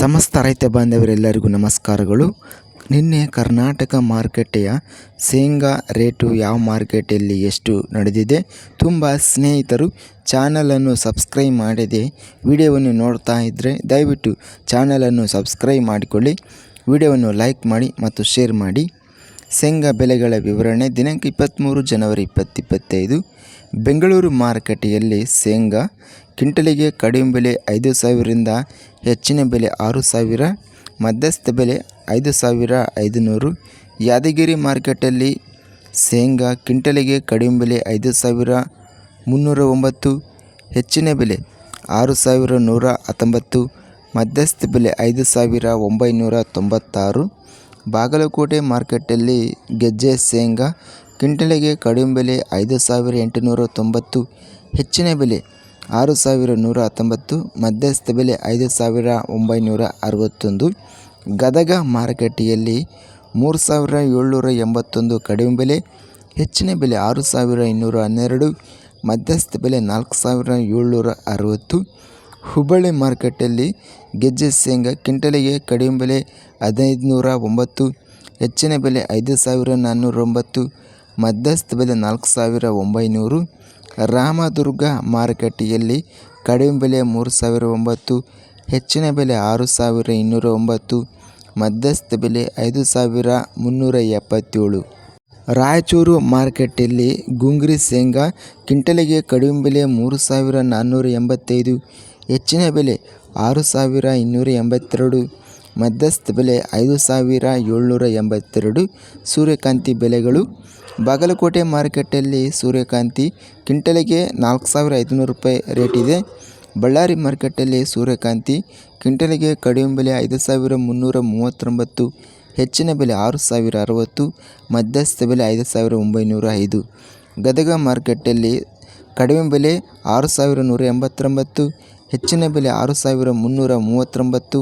ಸಮಸ್ತ ರೈತ ಬಾಂಧವರೆಲ್ಲರಿಗೂ ನಮಸ್ಕಾರಗಳು. ನಿನ್ನೆ ಕರ್ನಾಟಕ ಮಾರುಕಟ್ಟೆಯ ಶೇಂಗಾ ರೇಟು ಯಾವ ಮಾರ್ಕೆಟಲ್ಲಿ ಎಷ್ಟು ನಡೆದಿದೆ ತುಂಬ ಸ್ನೇಹಿತರು ಚಾನಲನ್ನು ಸಬ್ಸ್ಕ್ರೈಬ್ ಮಾಡದೆ ವಿಡಿಯೋವನ್ನು ನೋಡ್ತಾ ಇದ್ದರೆ ದಯವಿಟ್ಟು ಚಾನಲನ್ನು ಸಬ್ಸ್ಕ್ರೈಬ್ ಮಾಡಿಕೊಳ್ಳಿ. ವಿಡಿಯೋವನ್ನು ಲೈಕ್ ಮಾಡಿ ಮತ್ತು ಶೇರ್ ಮಾಡಿ. ಶೇಂಗಾ ಬೆಲೆಗಳ ವಿವರಣೆ. ದಿನಾಂಕ ಇಪ್ಪತ್ತ್ಮೂರು ಜನವರಿ ಇಪ್ಪತ್ತಿಪ್ಪತ್ತೈದು. ಬೆಂಗಳೂರು ಮಾರುಕಟ್ಟೆಯಲ್ಲಿ ಶೇಂಗಾ ಕ್ವಿಂಟಲಿಗೆ ಕಡಿಮೆ ಬೆಲೆ ಐದು ಸಾವಿರದಿಂದ ಹೆಚ್ಚಿನ ಬೆಲೆ ಆರು ಸಾವಿರ, ಮಧ್ಯಸ್ಥ ಬೆಲೆ ಐದು ಸಾವಿರ ಐದುನೂರು. ಯಾದಗಿರಿ ಮಾರ್ಕೆಟಲ್ಲಿ ಶೇಂಗಾ ಕ್ವಿಂಟಲಿಗೆ ಕಡಿಮೆ ಬೆಲೆ ಐದು ಸಾವಿರ ಮುನ್ನೂರ ಒಂಬತ್ತು, ಹೆಚ್ಚಿನ ಬೆಲೆ ಆರು ಸಾವಿರ ನೂರ ಹತ್ತೊಂಬತ್ತು, ಮಧ್ಯಸ್ಥ ಬೆಲೆ ಐದು ಸಾವಿರ ಒಂಬೈನೂರ ತೊಂಬತ್ತಾರು. ಬಾಗಲಕೋಟೆ ಮಾರ್ಕೆಟ್ಟಲ್ಲಿ ಗೆಜ್ಜೆ ಶೇಂಗಾ, ಕ್ವಿಂಟಲಿಗೆ ಕಡಿಮೆ ಬೆಲೆ ಐದು ಸಾವಿರ ಎಂಟುನೂರ ತೊಂಬತ್ತು, ಹೆಚ್ಚಿನ ಬೆಲೆ ಆರು ಸಾವಿರ ನೂರ ಹತ್ತೊಂಬತ್ತು, ಮಧ್ಯಸ್ಥ ಬೆಲೆ ಐದು ಸಾವಿರ ಒಂಬೈನೂರ ಅರವತ್ತೊಂದು. ಗದಗ ಮಾರುಕಟ್ಟೆಯಲ್ಲಿ ಮೂರು ಸಾವಿರ ಏಳ್ನೂರ ಎಂಬತ್ತೊಂದು ಕಡಿಮೆ ಬೆಲೆ, ಹೆಚ್ಚಿನ ಬೆಲೆ ಆರು ಸಾವಿರ ಇನ್ನೂರ ಹನ್ನೆರಡು, ಮಧ್ಯಸ್ಥ ಬೆಲೆ ನಾಲ್ಕು ಸಾವಿರ ಏಳ್ನೂರ ಅರವತ್ತು. ಹುಬ್ಬಳ್ಳಿ ಮಾರುಕಟ್ಟೆಯಲ್ಲಿ ಗೆಜ್ಜೆ ಶೇಂಗಾ ಕಿಂಟಲಿಗೆ ಕಡಿಮೆ ಬೆಲೆ ಹದಿನೈದು ನೂರ ಒಂಬತ್ತು ಹೆಚ್ಚಿನ ಬೆಲೆ ಐದು ಸಾವಿರ ನಾನ್ನೂರ ಒಂಬತ್ತು ಮಧ್ಯಸ್ಥ ಬೆಲೆ ನಾಲ್ಕು ಸಾವಿರ ಒಂಬೈನೂರು, ರಾಮದುರ್ಗ ಮಾರುಕಟ್ಟೆಯಲ್ಲಿ ಕಡಿಮೆ ಬೆಲೆ ಮೂರು ಸಾವಿರ ಒಂಬತ್ತು, ಹೆಚ್ಚಿನ ಬೆಲೆ ಆರು ಸಾವಿರ ಇನ್ನೂರ ಒಂಬತ್ತು ಮಧ್ಯಸ್ಥ ಬೆಲೆ ಐದು ಸಾವಿರ ಮುನ್ನೂರ ಎಪ್ಪತ್ತೇಳು ರಾಯಚೂರು ಮಾರುಕಟ್ಟೆಯಲ್ಲಿ ಗುಂಗ್ರಿ ಶೇಂಗಾ ಕಿಂಟಲಿಗೆ ಕಡಿಮೆ ಬೆಲೆ ಮೂರು ಸಾವಿರ ನಾನ್ನೂರ ಎಂಬತ್ತೈದು ಹೆಚ್ಚಿನ ಬೆಲೆ ಆರು ಸಾವಿರ ಇನ್ನೂರ ಎಂಬತ್ತೆರಡು, ಮಧ್ಯಸ್ಥ ಬೆಲೆ ಐದು ಸಾವಿರ ಏಳ್ನೂರ ಎಂಬತ್ತೆರಡು ಸೂರ್ಯಕಾಂತಿ ಬೆಲೆಗಳು. ಬಾಗಲಕೋಟೆ ಮಾರುಕಟ್ಟೆಯಲ್ಲಿ ಸೂರ್ಯಕಾಂತಿ ಕಿಂಟಲಿಗೆ ನಾಲ್ಕು ಸಾವಿರ ಐದುನೂರು ರೂಪಾಯಿ ರೇಟ್ ಇದೆ. ಬಳ್ಳಾರಿ ಮಾರ್ಕೆಟಲ್ಲಿ ಸೂರ್ಯಕಾಂತಿ ಕಿಂಟಲಿಗೆ ಕಡಿಮೆ ಬೆಲೆ ಐದು ಸಾವಿರ ಮುನ್ನೂರ ಮೂವತ್ತೊಂಬತ್ತು, ಹೆಚ್ಚಿನ ಬೆಲೆ ಆರು ಸಾವಿರ ಅರವತ್ತು, ಮಧ್ಯಸ್ಥ ಬೆಲೆ ಐದು ಸಾವಿರ ಒಂಬೈನೂರ ಐದು. ಗದಗ ಮಾರುಕಟ್ಟೆಯಲ್ಲಿ ಕಡಿಮೆ ಬೆಲೆ ಆರು ಸಾವಿರ ನೂರ ಎಂಬತ್ತೊಂಬತ್ತು ಹೆಚ್ಚಿನ ಬೆಲೆ ಆರು ಸಾವಿರ ಮುನ್ನೂರ ಮೂವತ್ತೊಂಬತ್ತು,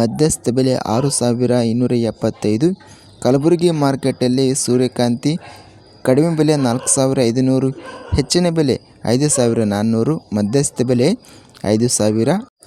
ಮಧ್ಯಸ್ಥ ಬೆಲೆ ಆರು ಸಾವಿರ ಇನ್ನೂರ ಎಪ್ಪತ್ತೈದು. ಕಲಬುರಗಿ ಮಾರ್ಕೆಟಲ್ಲಿ ಸೂರ್ಯಕಾಂತಿ ಕಡಿಮೆ ಬೆಲೆ ನಾಲ್ಕು ಸಾವಿರ ಐದುನೂರು, ಹೆಚ್ಚಿನ ಬೆಲೆ ಐದು ಸಾವಿರ ನಾನ್ನೂರು, ಮಧ್ಯಸ್ಥ ಬೆಲೆ ಐದು ಸಾವಿರ